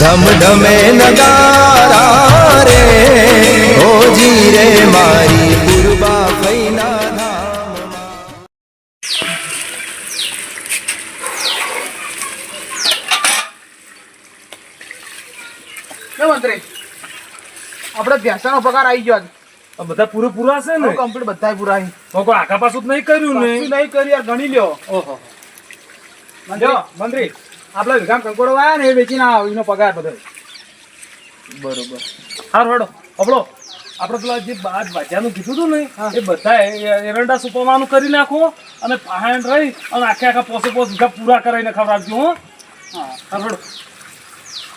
ધમ ધમે નગારા રે ઓજી રે મારી પૂર્વા ફૈના મંત્રી આપણે પગાર આવી ગયો બધા પૂરે પૂરા છે ને? કમ્પ્લીટ બધાય પૂરા. તો કોઈ આખા પાછું જ નહીં કર્યું ને? નહીં કર્યું યાર ગણી લ્યો. ઓહો. જો મંત્રી. આપણા વિઘામ કંકોડો આયા ને એ વેચીને આ એનો પગાર બધો. બરોબર. હા હેડો આપણો આપણે પેલા જે બાદ ભાજ્યાનું કીધું હતું ને એ બધા એરંડા સુપરવાનું કરી નાખો અને પહાણ રહી અને આખે આખા પોસે પોસ વીઘા પૂરા કરાવીને ખવડાવજો હો. હા. હેડો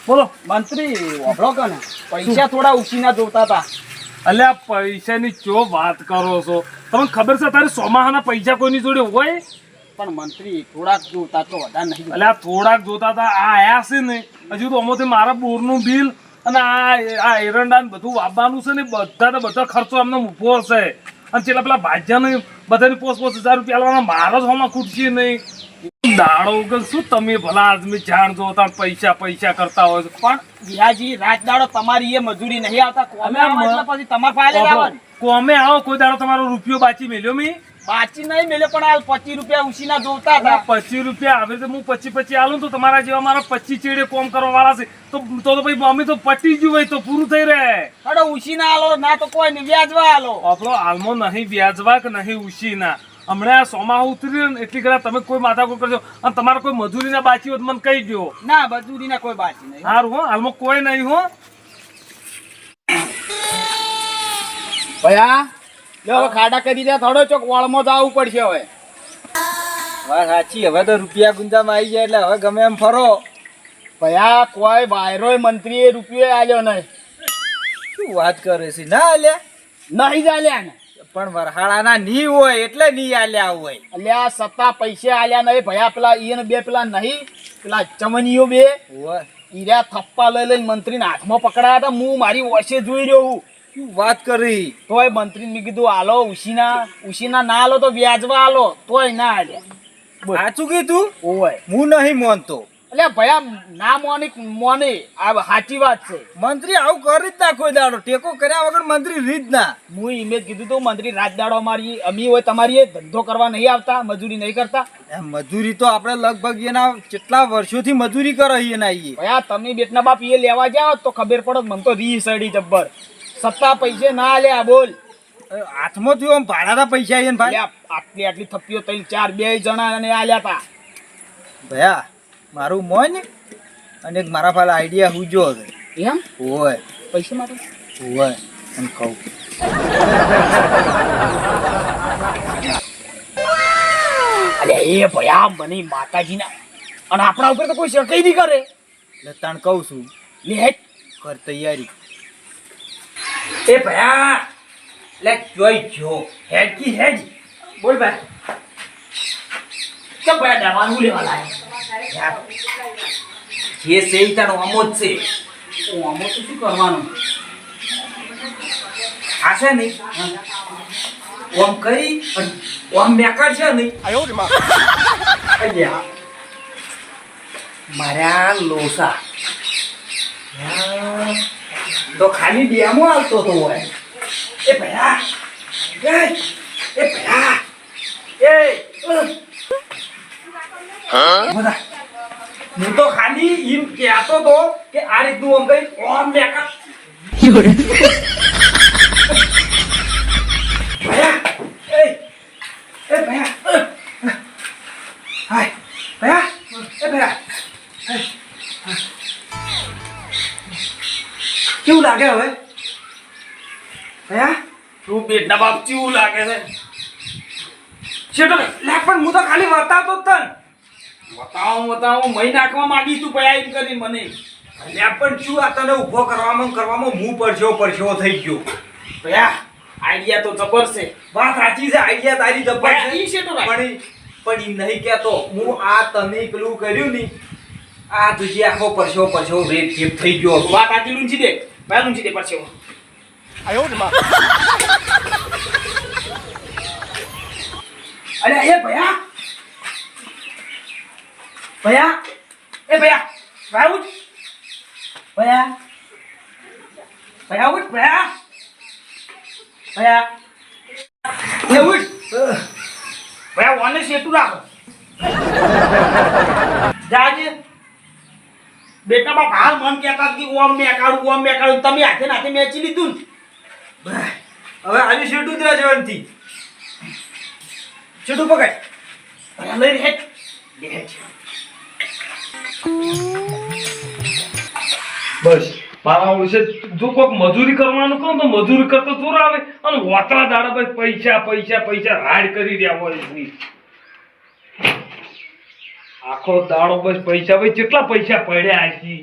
બોલો મંત્રી વાપરો કે ને પૈસા થોડા ઉછીના જોતા હતા અલ્યા પૈસાની ચો વાત કરો છો? તમને ખબર છે તારે સોમાહાના પૈસા કોઈની જોડે હોય? પણ મંત્રી થોડાક જોતા તો વધારે નહીં એટલે થોડાક જોતા હતા આ આયા છે ને હજુ તો અમોથી મારા બોરનું બિલ અને આ આ એરંડા બધું વાપવાનું છે ને બધા બધા ખર્ચો અમને મૂકવો હશે. અને છેલ્લા પેલા ભાજ્યાને બધાને પોસ પોસ હજાર રૂપિયા લાવવાના મારા જ હોમાં ખૂટશે નહીં. દાડો વગર શું તમે ભલા આદમી જાણ જોતા પૈસા પૈસા કરતા હોય પણ બિહાજી રાત દાડો તમારી એ મજૂરી નહીં આવતા. પછી તમારે કોમે આવો કોઈ દાડો તમારો રૂપિયો બાચી મેલ્યો મી? બાચી નહીં મેલે પણ આ પચીસ રૂપિયા ઉછીના જોતા હતા. પચીસ રૂપિયા હવે તો હું પચી પચી આલું તો તમારા જેવા મારા પચીસ ચેડે કોમ કરવા વાળા છે. તો તો ભાઈ અમે તો પટી ગયું હોય તો પૂરું થઈ રહે. અરે ઉછીના આલો ના તો કોઈ નહીં વ્યાજવા આલો. આપણો હાલમાં નહીં વ્યાજવા કે નહીં ઉશીના હમણાં આ સોમાં ઉતરી ને એટલી કદાચ તમે કોઈ માથા કોઈ કરજો. અને તમારે કોઈ મજૂરીના બાચી હોય તો મને કહી દો ના મજૂરીના કોઈ બાચી નહીં. સારું હો હાલમાં કોઈ નહીં હો. ભયા હવે ખાડા કરી દે થોડો ચોક વાળમાં જવું પડશે હવે. વાત સાચી હવે તો રૂપિયા ગુંજામાં આવી ગયા એટલે હવે ગમે એમ ફરો. ભયા કોઈ વાયરોય મંત્રીએ રૂપિયો આલ્યો નહીં. શું વાત કરે છે? ના આલ્યા? નહીં જ આલ્યા ને. પણ વરહાળાના ની હોય એટલે ની આલ્યા હોય. અલ્યા સત્તા પૈસા આલ્યા નહીં. ભયા પેલા ઈ બે પેલા નહીં પેલા ચમનીઓ બે. ઈરા થપ્પા લઈ લઈને મંત્રીના હાથમાં પકડાયા હતા. હું મારી વોશે જોઈ રહ્યો હું. શું વાત કરી? તોય મંત્રીને મેં કીધું આલો ઉશીના ઉશીના ના આલો તો વ્યાજવા આલો તોય ના આલ્યા સાચું કીધું? ઓય. હું નહીં માનતો. એટલે ભયા ના મોની મોની? આ સાચી વાત છે. મંત્રી આવું કરી જ ના કોઈ દાડો. ટેકો કર્યા વગર મંત્રી રીત ના. હું ઇમેજ કીધું તું મંત્રી રાત દાડો અમારી અમી હોય તમારી એ ધંધો કરવા નહીં આવતા મજૂરી નહીં કરતા. મજૂરી તો આપણે લગભગ એના કેટલા વર્ષોથી મજૂરી કરે એના ઈ. ભયા તમે બેટના બાપ એ લેવા જાઓ તો ખબર પડે મને તો રી સડી જબ્બર. સત્તા પૈસે ના લે બોલ. હાથમાં થયું આમ ભાડાના પૈસા આવીને ભાઈ? આટલી આટલી થપ્પીઓ ત્રણ ચાર બે જણા અને આલ્યા હતા ભયા મારું મોન અને મારા પાલા આઈડિયા હુજો હવે. એમ? હોય. પૈસા માટે? હોય એમ કહું. અરે એ ભયા મને માતાજીના અને આપણા ઉપર તો કોઈ શકઈ નહીં કરે. એટલે તણ કહું છું લે. કર તૈયારી. એ ભયા લે જોઈ જો. હેડ કી હેડ. બોલ ભાઈ. કેમ ભયા દવાનું લેવા લાય? જે સેઈ તારો અમો જ છે ઓ અમો તો શું કરવાનું? આ છે નહીં? ઓમ કરી ઓમ મેકર છે નહીં? અલ્યા. મારા લોસા. હા, તો ખાલી ડેમો આવતો હતો હોય. એ ભયા. એ ભયા. એ હું તો ખાલી એમ કહેતો હતો કે આ રીતનું આમ કઈ ઓમ કેવું લાગે હવે? તું બેટના બાપ કેવું લાગે છે? છેટો લે પણ હું તો ખાલી બતાવતો તન. બતાવો બતાવો મહી નાખવા માંગી તું પયા એમ કરી મને. લે પણ શું આ તને ઊભો કરવામાં કરવામાં હું પરછો પરછો થઈ ગયો. પયા આઈડિયા તો જબર છે. વાત સાચી છે આઈડિયા તારી જબર છે. પણ પણ ઈ નહીં કહેતો. હું આ તને પેલું કર્યું ની આ તુજી આખો પરછો પરછો જેપ થઈ ગયો. વાત આજી લૂંચી દે. ભાઈ લૂંચી દે પછી અલ્યા એ ભયા ભયા એ ભયા રાઉત ભયા ભયા ઉઠ ભયા ભયા એ ઉઠ ભાઈ ઓને સેટું રાખો જાજે બેટા બાપ હાલ મન કહેતા કે ઓમ મેકાડું ઓમ મેકાડું તમે હાથે નાથે મેચી લીધું હવે આજે શેટું જ જવાનથી. સેટું પકડ અરે લઈ રે. બસ. મારા ઓળશે જો કોઈક મજૂરી કરવાનું કહું તો મજૂરી કરતો દૂર આવે. અને વાતળા દાડા પૈસા પૈસા પૈસા રાડ કરી રહ્યા હોય. આખો દાડો બસ પૈસા, ભાઈ, કેટલા પૈસા પડ્યા છે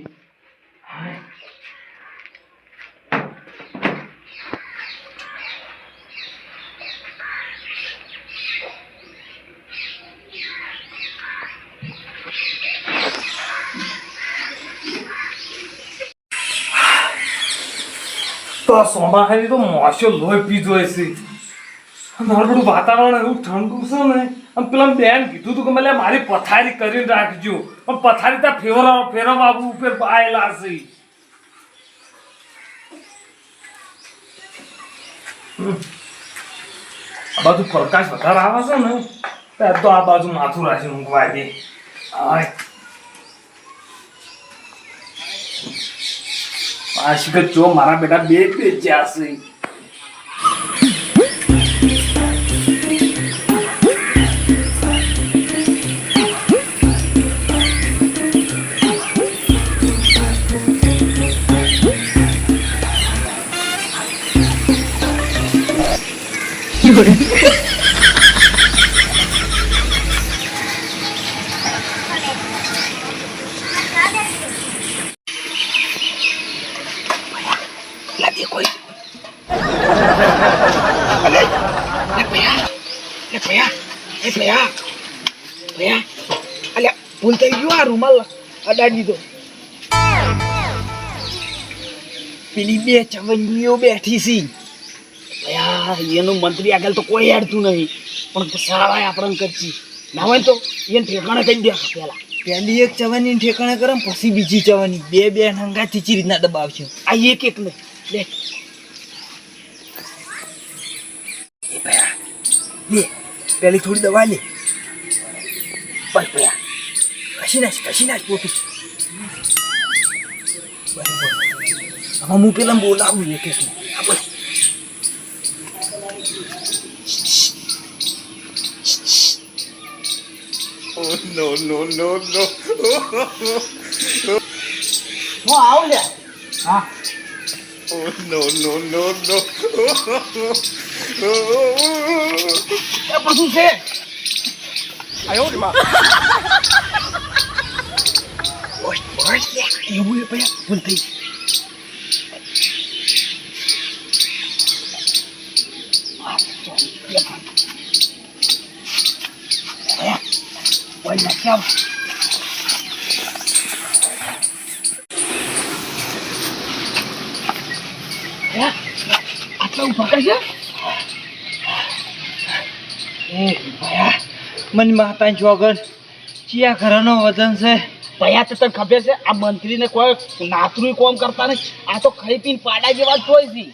તો સોમાહારી તો મોશો લોહી પીધો હશે. મારું વાતાવરણ એવું ઠંડુ છે ને. આમ પેલા બેન કીધું તું કે મને મારી પથારી કરીને રાખજો. પણ પથારી ત્યાં ફેરવા ફેરવા ઉપર આયેલા હશે આ બાજુ પ્રકાશ વધારે આવે છે ને ત્યાં તો આ બાજુ માથું રાખી મૂકવા દે. આ શિખર જો મારા બેટા બે બે જ્યાં ભયા એ ભયા ભયા. અલ્યા ભૂલ થઈ ગયું આ રૂમાલ અડાડી દીધો. પેલી બે ચવંગીઓ બેઠી સી ભયા એનું મંત્રી આગળ તો કોઈ હેડતું નહીં. પણ સારા આપણને કરતી ના હોય તો એને ઠેકાણે કરી દે પેલા પહેલી એક ચવાની ઠેકાણે કરે પછી બીજી ચવાની બે બે નંગા ચીચી રીતના દબાવશે. આ એક એક ને. લે લે પેલી થોડી દવા લે. બસ ભયા કશી નાખ કશી નાખ પોતું હવે હું પેલા બોલાવું એક એક હા બોલ. હું આવું લે. હા. એ બધું છે ઓય ઓય લે એવું એ ભયા ભૂલ થઈ ઓય નાખી આવ આટલા ઊભા કરશે એ ભયા મને માતા જોગન ચિયા ઘરનો વજન છે. ભયા, તો તને ખબર છે? આ મંત્રીને કોઈ નાતરું કોમ કરતા નહીં. આ તો ખાઈ પીને પાડા જેવા જ છે.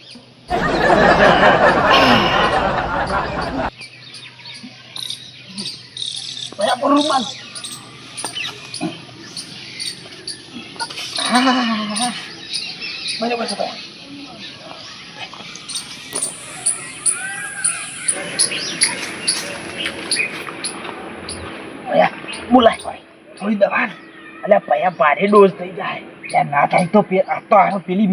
પર રૂમાલ. બરાબર છે ભાઈ થોડી દવા ને. ભયા ભારે ડોઝ થઈ જાય. ના થાય તો આ તો આ પેલી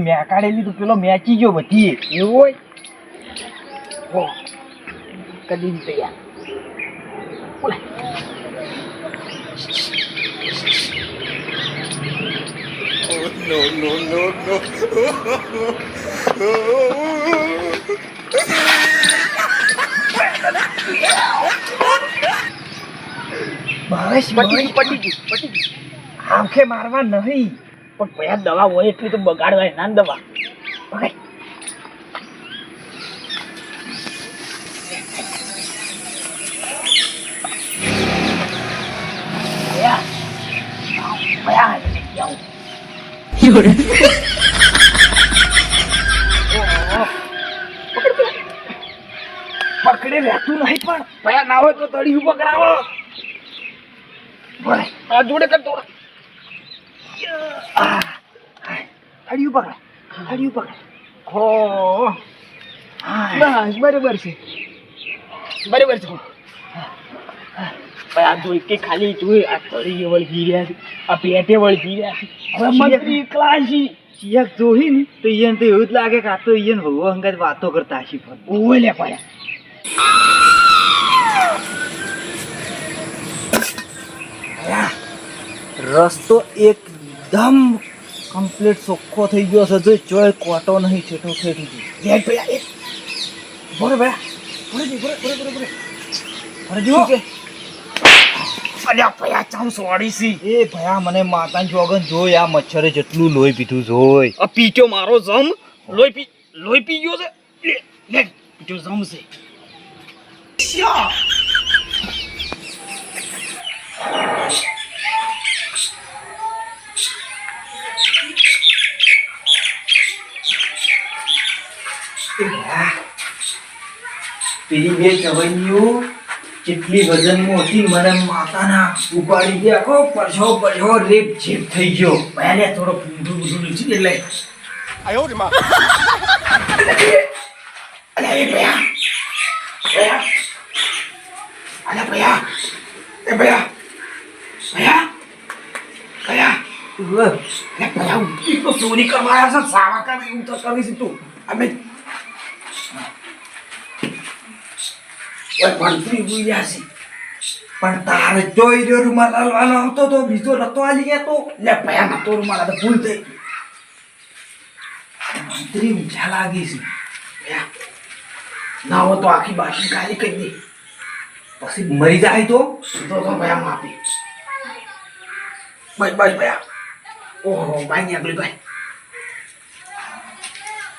તો પેલો મેચી ગયો બધી. એવું હોય? હો, કદી તૈયાર. બસ પટી પટી ગયું પટી ગયું. આંખે મારવા નહીં. પણ પયા દવા હોય એટલી તો બગાડવા ના દવા. બગાડ ભયા. ભયા. તળિયું પકડાવો આ જોડે કર આ, તળિયું પકડ તળિયું પકડ હો. બસ બરોબર છે. બરોબર છે. ભાઈ આ જોઈ કે ખાલી જોઈ આ તળિયે વળગી રહ્યા છે. આ પેટે વળગી રહ્યા છે. હવે મંત્રી એકલા જોઈ ને તો ઈયન તો એવું જ લાગે કે આ તો ઈયન વહુ અંગત વાતો કરતા હશે. પણ પાયા રસ્તો એકદમ કમ્પ્લીટ ચોખ્ખો થઈ ગયો છે. જો ચોય કોટો નહીં છેટો થઈ ગયો લેટ ભયા એક. બોરે ભયા બોરે જી બોરે બોરે બોરે બોરે અરે જો. કે? અલ્યા ભયા ચામ સોડી સી. એ ભયા મને માતા જોગન જોઈ આ મચ્છરે જેટલું લોહી પીધું જોઈ. આ પીટ્યો મારો જમ. લોહી પી લોહી પી ગયો છે. લે લે પીટ્યો જમ છે. શ્યા. પેલી બે ચવૈનીઓ જેટલી વજનમાં હતી મને માતાના ઉપાડી ગયા. આખો પરછો પરછો રેપ જેપ થઈ ગયો. પહેલે થોડો ઊંધું ઊંધું નીચે એટલે અલ્યા એ ભયા. ભયા. અલ્યા ભયા. એ ભયા. ભયા. ભયા. ઉવ્વ. લે ભયા તો ચોરી કરવા આવ્યા છે સાવા કર એવું તો કરીશ તું. અમે ઓય ભણતરી બોલ્યા છે. પણ તારે જોઈ રહ્યો રૂમાલ હાલવાનો આવતો તો બીજો નતો આલી ગયા તો. લે ભયા ના તો મારા તો ભૂલ થઈ મંત્રી ઊંચા લાગી છે. ના હો તો આખી બાકી ખાલી કરી દે. પછી મરી જાય તો? તો તો ભયા માફી બસ બસ ભયા ઓહો, ભાઈ ની આગળ ભાઈ.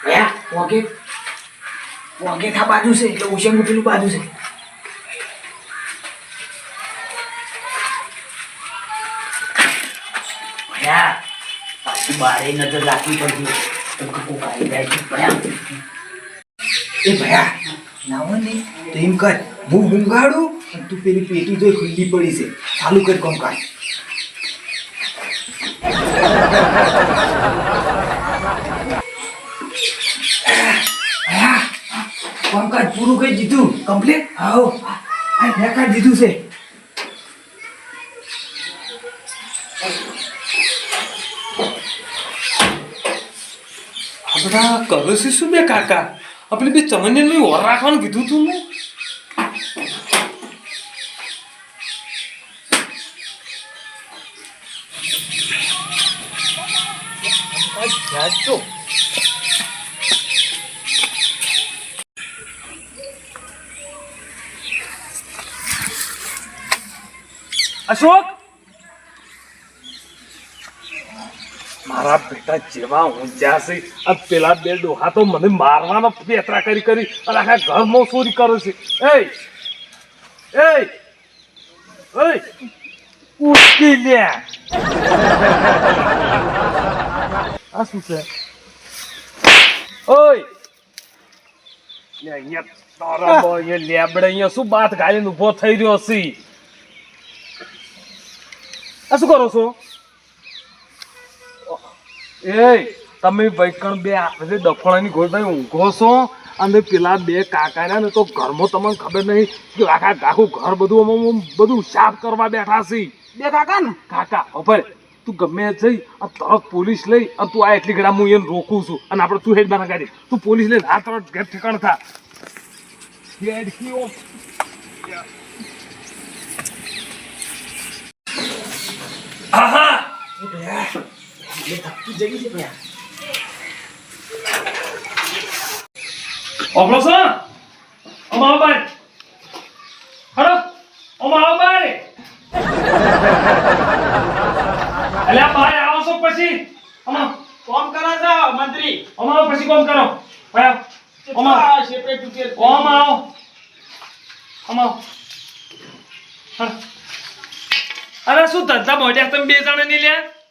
ભયા વગે વગે આ બાજુ છે, એટલે ઉશંગ પેલું બાજુ છે. બારે નજર રાખવી એ ભયા. ના. હોય ને હું ઊંઘાડું તું પેલી પેટી જોઈ ચાલુ કર કોમ કાઢ કોમકાજ પૂરું કરી દીધું. કમ્પ્લીટ? આવો. આ ફેંકાઈ દીધું છે આ બધા કરે છે શું બે કાકા? આપણે બે ચમનને ઓર રાખવાનું કીધું તું જાજો અશોક? મારા બેટા જેવા ઊંચા છે. આ પેલા બે ડોહા તો મને મારવાનો પેતરા કરી કરી અને આખા ઘરમાં ચોરી કરે છે. એ એ એ ઉઠી લે! આ શું છે? ઓય! લે અહીંયા તારા બોય લેબડે અહીંયા શું બાત ગાલીને ઊભો થઈ રહ્યો છે? આ શું કરો છો? એ તમે વૈકણ બે આપણે ડફળાની ગોળ ઊંઘો છો? અને પેલા બે કાકાના ને તો ઘરમાં તમને ખબર નહીં કે આખા આખું ઘર બધું આમ બધું સાફ કરવા બેઠા છે. બે કાકા ને? કાકા હવે તું ગમે જઈ અને તરત પોલીસ લઈ અને તું આ એટલી ઘડા હું એને રોકું છું. અને આપણે તું હેડ બના કાઢી તું પોલીસ લઈને આ તરત ઘેર ઠેકાણ થા. હેડ કીઓ આહા! ભયા ઓબલો ભાઈ હરો અમારો ભાઈ એટલે ભાઈ આવો છો પછી? અમા કોમ કરે છે મંત્રી? પછી કોમ કરો? ભાઈ અમા આ શેપે તૂટે ઓમ આવો. અમા અરે શું ધંધા મોઢ્યા તમે બે જણા ની લ્યા?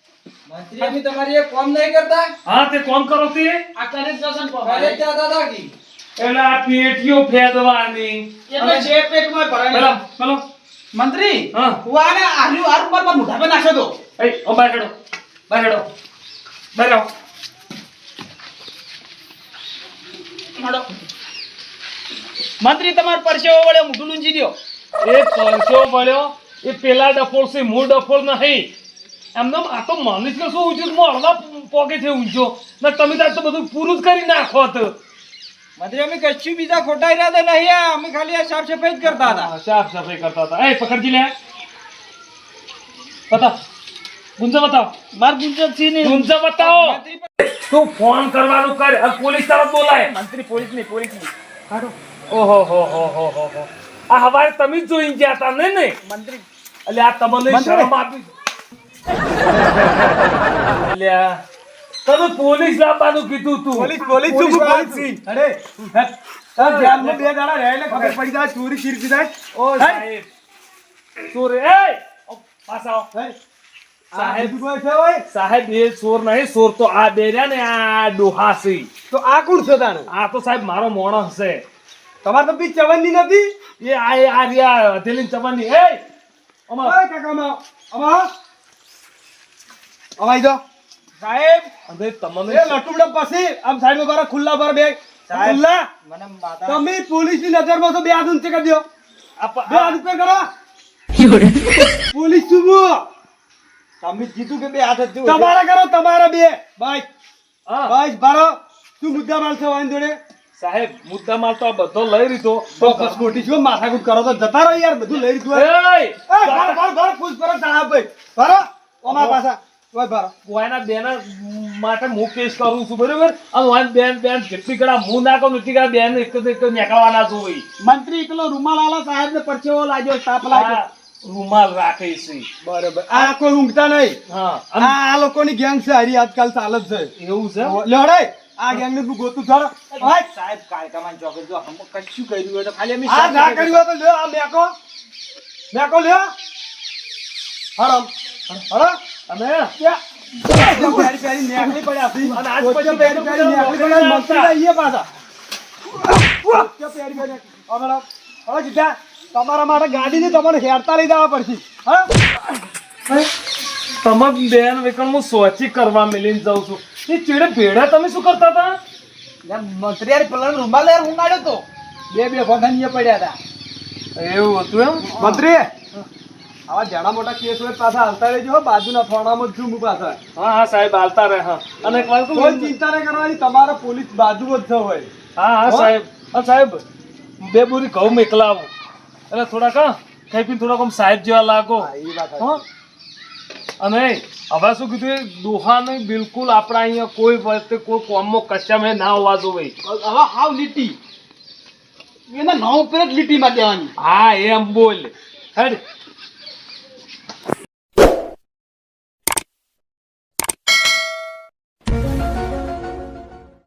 મંત્રી અમે તમારી એક કામ નહીં કરતા? હા તે કોણ કરો તે. આ કરે જ જશે ને કાલે પગારે. ત્યાં દાદા કી એટલે આ પેટીઓ ફેદવાની. એટલે જે પેટમાં ભરાય પેલો પેલો. મંત્રી હા. હું આને આલ્યું આ રૂમાલ પર પર નાખ્યો તો. એ ઓ હેડો બહાર આવો હાલો. મંત્રી તમારો પરસેવો વળ્યો મોઢું લૂંજી દ્યો. એ પરસેવો વળ્યો એ પેલા ડફોળ છે મૂળ ડફોળ નહીં. એમને આ તો મનુષ્ય શું ઊંચું હું હળવા પોકે છે ઊંચો? ને તમે તાર તો બધું પૂરું જ કરી નાખો તો. મંત્રી અમે કશું બીજા ખોટા ઈરાદા નહીં અમે ખાલી આ સાફ સફાઈ જ કરતા હતા. સાફ સફાઈ કરતા હતા. એ પકડજી લે. બતા ગુંજા બતાવ. માર ગુંજન સિંહ ને. ગુંજા બતાવો. તું ફોન કરવાનું કર. પોલીસ તરફ બોલાય. મંત્રી પોલીસની પોલીસની ઓહો હો હો હો હો હો. આ હવારે તમે જ જોઈને ગયા હતા ને ને મંત્રી. એટલે આ તમને શરમ આપી તમે પોલીસ લાવવાનું કીધું તું. પોલીસ પોલીસ તું પોલીસ અરે ધ્યાનમાં બે દાડા રહે એટલે ખબર પડી જાય ચોરી ચીરકી જાય ઓ સાહેબ. ચોર એ! પાછા. સાહેબ સાહેબ એ ચોર નહીં ચોર તો આ બે રહ્યા ને આ ડોહાસી છે. તો આ કોણ છે તારું આ તો સાહેબ મારો મોણસ છે. તમારે તો બી ચવનની નથી? એ આ આ રહ્યા હથેલી ચવાની એ! અમાર કાકા માં અમાઈ જો સાહેબ અમે તમને એ લટુમડા પછી આમ સાઈડમાં કરો ખુલ્લા પર બે. ખુલ્લા? મને માતા તમે નજર મો તો બે હાથ ઊંચે કરી દો. બે હાથ ઉપર કરો. પોલીસ શું તમે કીધું કે બે હાથ તમારા કરો તમારા બે. બાઈક હા, બાઈક ભરો તું મુદ્દા માલ છે વાંધો જોડે? સાહેબ મુદ્દા માલ તો આ બધો લઈ લીધો. તો બસ મોટી શું? માથાકૂટ કરો તો જતા રહો યાર બધું લઈ લીધું એ ભરો ભરો ભરો પૂછપરછ સાહેબ ભાઈ. ભરો ઓમા પાછા. ઓય ભરો કોઈના બેના માટે હું કેસ કરું છું બરોબર? અને બેન બેન જેટલી કડા હું ના કહું એટલી બેન એક એક જ નીકળવાના જોઈ મંત્રી એકલો રૂમાલ આલા સાહેબ ને પરસેવો લાગ્યો. તાપ લાગ્યો રૂમાલ રાખે છે. બરોબર. આ કોઈ ઊંઘતા નહીં. હા આ લોકોની ગેંગ છે હારી આજકાલ ચાલે છે. એવું છે? લડાઈ આ ગેંગનું તું ગોતું થોડો સાહેબ કાયકામાં ચોકે જો હમ કશું કર્યું હોય તો ખાલી અમે આ ના કર્યું હોય તો લ્યો આ મેકો. મેકો લ્યો. હરમ હરમ પ્યારી પડ્યા. અને આજ પછી. પડ્યા, આઈએ. હવે લો, તમારા માટે ગાડીની તમારે હેરતા લઈ જવા પડશે. હા? તમે બેન વેકણ હું સોચી કરવા મિલીને જાઉં છું. એ ચીડે ભેડા તમે શું કરતા હતા? મંત્રી યાર પેલા રૂમાલ યાર ઊંઘાડ્યો તો. બે બે ભગન પડ્યા હતા. એવું હતું એમ? મંત્રી આવા જાડા મોટા કેસ હોય પાછા હાલતા રહેજો બાજુના થોડામાં છું હું પાછા. હા હા સાહેબ હાલતા રહે હા. અને કોઈ ચિંતા નહીં કરવાની તમારા પોલીસ બાજુમાં જ હોય. હા હા સાહેબ. હા સાહેબ બે બોરી ઘઉં મોકલાવો. એટલે થોડાક ખાઈ પીને થોડાક આમ સાહેબ જેવા લાગો. અને હવે શું કીધું દોહા નહીં બિલકુલ આપણા અહીંયા કોઈ વખતે કોઈ કોમમાં કશામાં ના હોવા જોવે હવે હાવ લીટી. એના નામ ઉપર જ લીટીમાં દેવાની હા એમ બોલ. હેડ